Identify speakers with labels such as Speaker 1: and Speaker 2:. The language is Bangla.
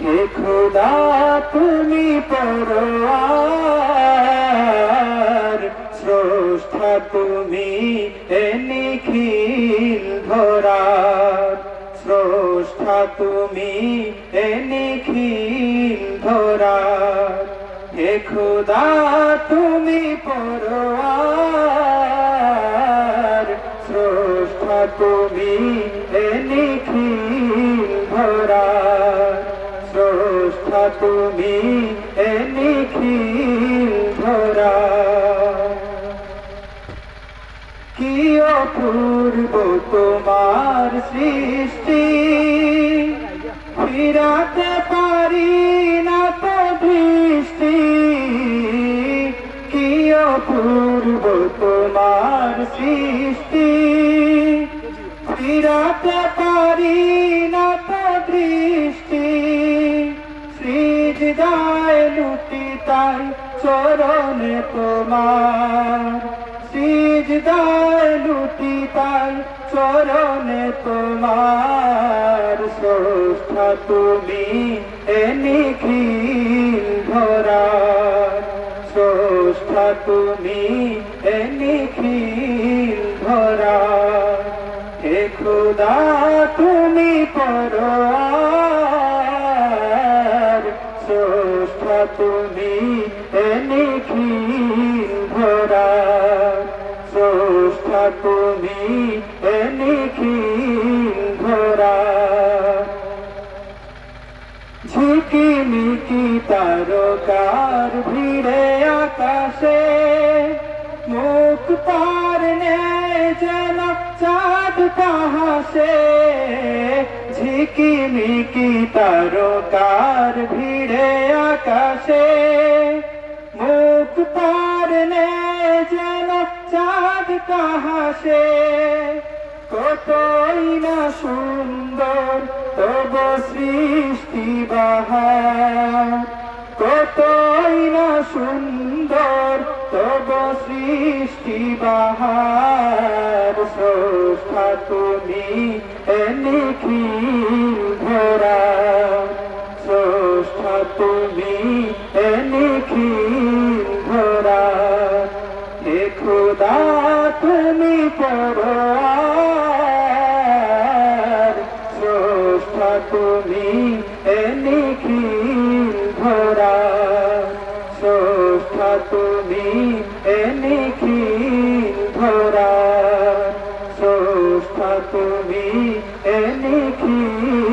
Speaker 1: খোদা তুমি পরোয়ার, স্রষ্টা তুমি এ নিখিল ধরার, স্রষ্টা তুমি এ নিখিল ধরার। হে খোদা তুমি পরোয়ার, স্রষ্টা তুমি এ নিখিল ধরার। তুমি এ নিখিল ধরার কি অপূর্ব তোমার সৃষ্টি। ফিরাতে পারি না তো দৃষ্টি কি অপূর্ব তোমার সৃষ্টি। ফিরাতে পারি লুটি তাই চরণে তোমার। সিজদায় লুটি তাই চরণে তোমার। স্রষ্টা তুমি এ নিখিল ধরার স্রষ্টা তুমি এ নিখিল ধরার হে খোদা, তুমি পর স্রষ্টা তুমি নিখিল ধরার স্রষ্টা তুমি নিখিল ধরার ঝিকিমিকি তারকার ভিড়ে আকাশে, মুখ পার যেন চাঁদ কাহাসে ঝিকিমিকি তারকার ভিড়ে আকাশে মুখ পার নেয় যেন চাঁদ কাহাসে। কতই না সুন্দর তব সৃষ্টি বাহার। কতই না সুন্দর তব সৃষ্টি বাহার। স্রষ্টা তুমি এ দেখি ভরা? হে খোদা তুমি পরোয়ার স্রষ্টা তুমি এ নিখিল ভরা। স্রষ্টা তুমি এ নিখিল ভরা। স্রষ্টা তুমি এ নিখিল